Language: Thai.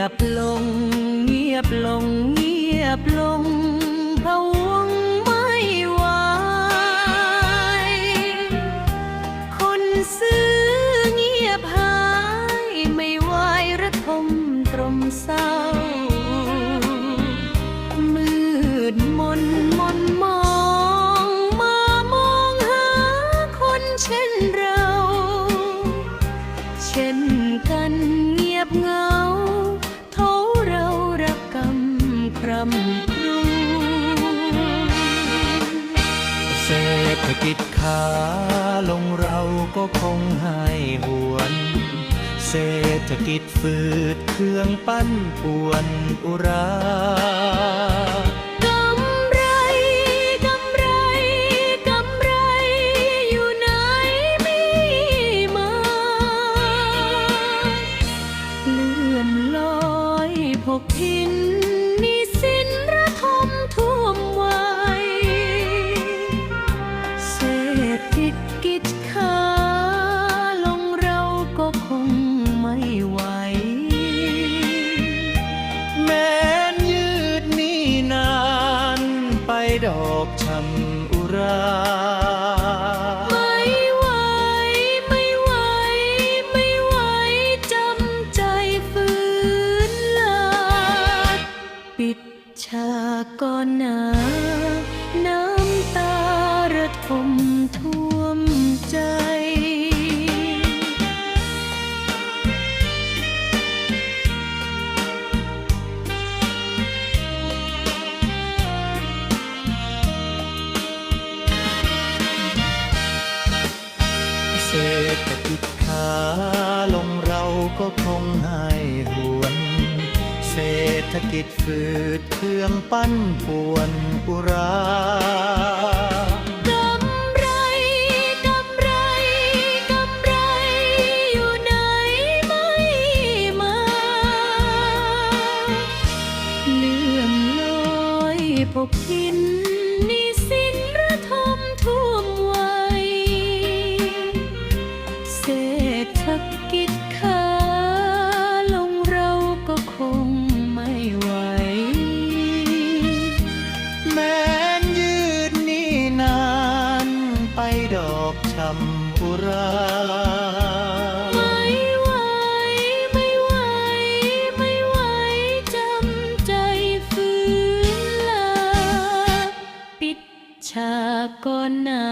ียบลง เงียบลง เงียบลงพะวงไม่ไหวคนซื้อเงียบหายไม่ไหวระทมตรมเศร้า มืดมนมนมองมามองหาคนเช่นเรา เช่นกันเงียบเงาำรุงเศรษฐกิจขาลงเราก็คงให้หวน เศรษฐกิจฝืดเครื่องปั้นป่วนอุรากำไรกำไรกำไรอยู่ไหนมีมา เลื่อนลอยพกพี่ ดอกชำอุราไม่ไหวไม่ไหวไม่ไหวจำใจฝืนลาปิดฉากก่อนนา ษฐกิจขาลงเราก็คงให้หวน เศรษฐกิจฝืดเครื่องปั้นป่วนอุรากำไรกำไรกำไรอยู่ไหนไม่มา เลื่อนลอยพกพิน อกชำอุราไม่ไหว ไม่ไหว ไม่ไหวจำใจฝืนลา ปิดฉากก่อนหนา